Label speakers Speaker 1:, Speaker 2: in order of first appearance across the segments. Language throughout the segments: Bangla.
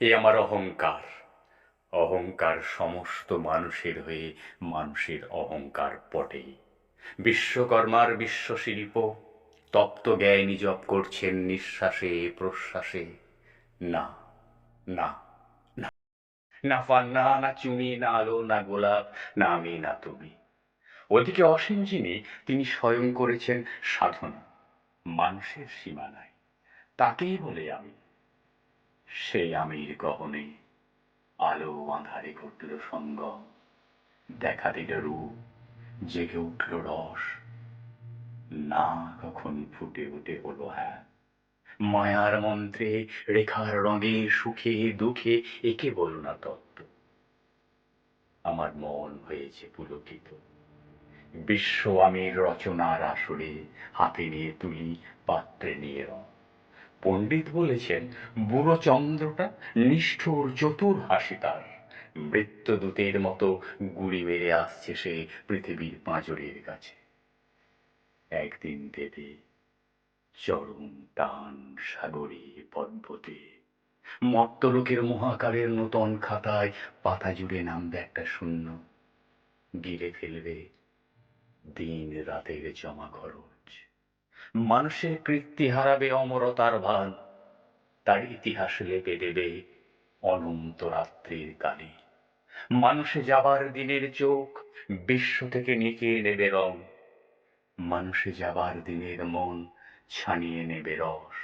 Speaker 1: এ আমার অহংকার। অহংকার সমস্ত মানুষের হয়ে মানুষের অহংকার পটে বিশ্বকর্মার বিশ্বশিল্প, তপ্ত জ্ঞানী জপ করছেন নিঃশ্বাসে, প্রশ্বাসে। না না না। না পান্না না চুনি, না আলো, না গোলাপ, না আমি, না তুমি। ওদিকে অসীম যিনি, তিনি স্বয়ং করেছেন সাধনা। মানুষের সীমানায় তাকেই বলে আমি। সেই আমির গহনে আলো আঁধারে ঘটল সঙ্গম দেখা দিল রূপ জেগে উঠল রস। না কখন ফুটে উঠে হলো হ্যাঁ। মায়ার মন্ত্রে রেখার রঙে সুখে দুঃখে একে বলো না তত্ত্ব। আমার মন হয়েছে পুলকিত। বিশ্ব আমির রচনার আসরে হাতে নিয়ে তুলি পাত্রে নিয়ে রং। পণ্ডিত বলেছেন, বুড়ো চন্দ্রটা নিষ্ঠুর চতুর হাসি তার। মৃত্যুদূতের মতো গুড়ি মেরে আসছে সে পৃথিবীর পাঁজরের কাছে। একদিন দেবে চরম টান সাগরে পদ্মতে মর্তলোকের মহাকালের নূতন খাতায় পাতা জুড়ে নামবে একটা শূন্য। গিরে ফেলবে দিন রাতের জমা খরচ মানুষের কৃত্তি হারাবে অমরতার ভান। তার ইতিহাস লেপে দেবে অনন্ত রাত্রির কালে। মানুষে যাবার দিনের চোখ বিশ্ব থেকে নিকিয়ে নেবে রং। মানুষে যাবার দিনের মন ছানিয়ে নেবে রস।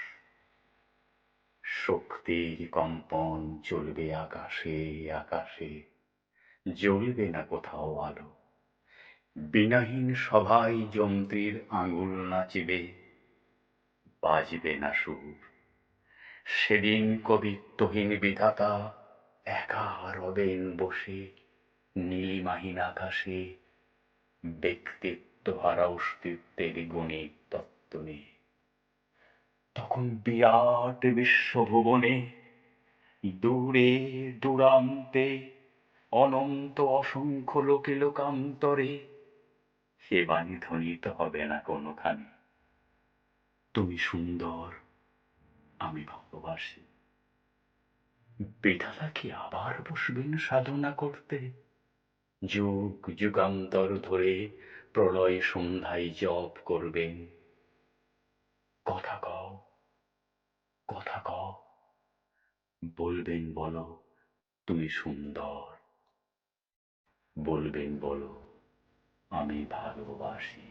Speaker 1: শক্তির কম্পন চলবে আকাশে আকাশে জ্বলবে না কোথাও আলো। বিনাহীন সভায় যন্ত্রীর আঙুল নাচিবে, বাজবে না সুর। সেদিন কবিত্বহীন বিধাতা একা রবেন বসে, নীলিমাহীন আকাশে ব্যক্তিত্ব হারা অস্তিত্বের গণিত তত্ত্ব নিয়ে। তখন বিরাট বিশ্বভুবনে, দূরে দূরান্তে অনন্ত অসংখ্য লোকে লোকান্তরে সে বাণী ধ্বনিত হবে না কোনোখানে। তুমি সুন্দর, আমি ভালোবাসি। বিধাতা কি আবার বসবেন সাধনা করতে? যুগ যুগান্তর ধরে প্রলয় সন্ধ্যায় জপ করবেন। কথা কও কথা কও। বলবেন বলো, তুমি সুন্দর। বলবেন বলো আমি ভালোবাসি।